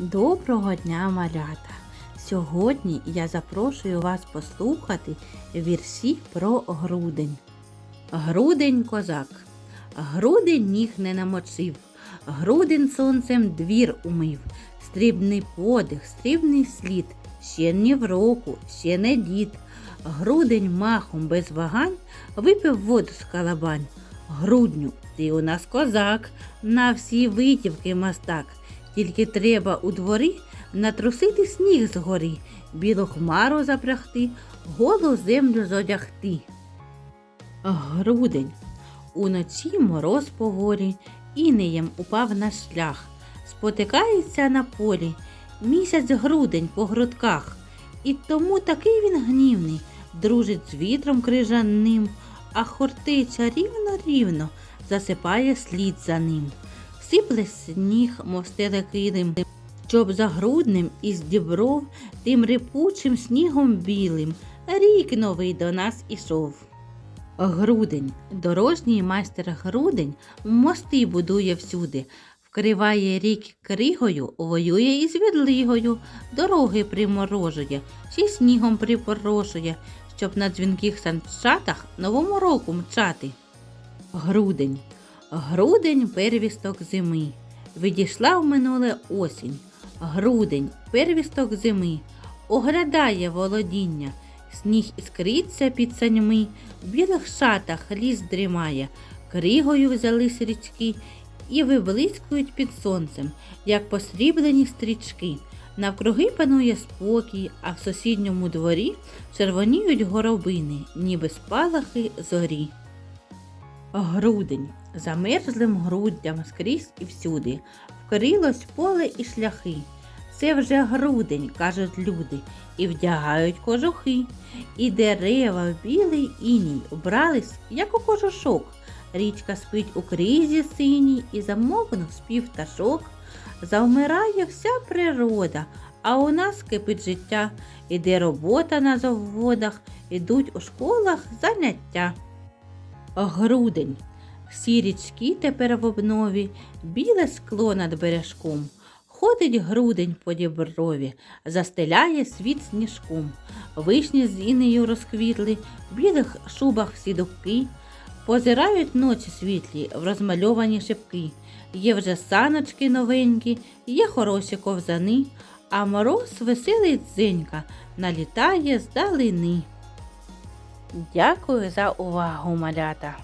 Доброго дня, малята! Сьогодні я запрошую вас послухати вірші про грудень. Грудень козак. Грудень ніг не намочив, грудень сонцем двір умив, стрібний подих, стрібний слід, ще ні в року, ще не дід. Грудень махом без вагань випив воду з калабань. Грудню, ти у нас козак, на всі витівки мастак. Тільки треба у дворі натрусити сніг згори, білу хмару запрягти, голу землю зодягти. Грудень. Уночі мороз по горі, інеєм упав на шлях. Спотикається на полі, місяць грудень по грудках. І тому такий він гнівний, дружить з вітром крижаним, а хортиця рівно-рівно засипає слід за ним. Сипле сніг, мов стеле килим, щоб за грудним із дібров тим рипучим снігом білим рік новий до нас ішов. Грудень. Дорожній майстер Грудень мости будує всюди, вкриває рік кригою, воює із відлигою, дороги приморожує, ще снігом припорошує, щоб на дзвінких санчатах новому року мчати. Грудень. Грудень первісток зими. Відійшла в минуле осінь. Грудень первісток зими. Оглядає володіння. Сніг іскриться під саньми, в білих шатах ліс дрімає, кригою взялись річки і виблискують під сонцем, як посріблені стрічки. Навкруги панує спокій, а в сусідньому дворі червоніють горобини, ніби спалахи зорі. Грудень. Замерзлим груддям скрізь і всюди. Вкрилось поле і шляхи. Це вже грудень, кажуть люди, і вдягають кожухи. І дерева в білий іній убрались, як у кожушок. Річка спить у кризі синій, і замовкнув спів пташок. Завмирає вся природа, а у нас кипить життя. Іде робота на заводах, ідуть у школах заняття. Грудень. Всі річки тепер в обнові, біле скло над бережком. Ходить грудень по діброві, застеляє світ сніжком. Вишні з інею розквітли, в білих шубах всі дубки. Позирають ночі світлі в розмальовані шибки. Є вже саночки новенькі, є хороші ковзани, а мороз веселий дзенька налітає здалини. Дякую за увагу, малята!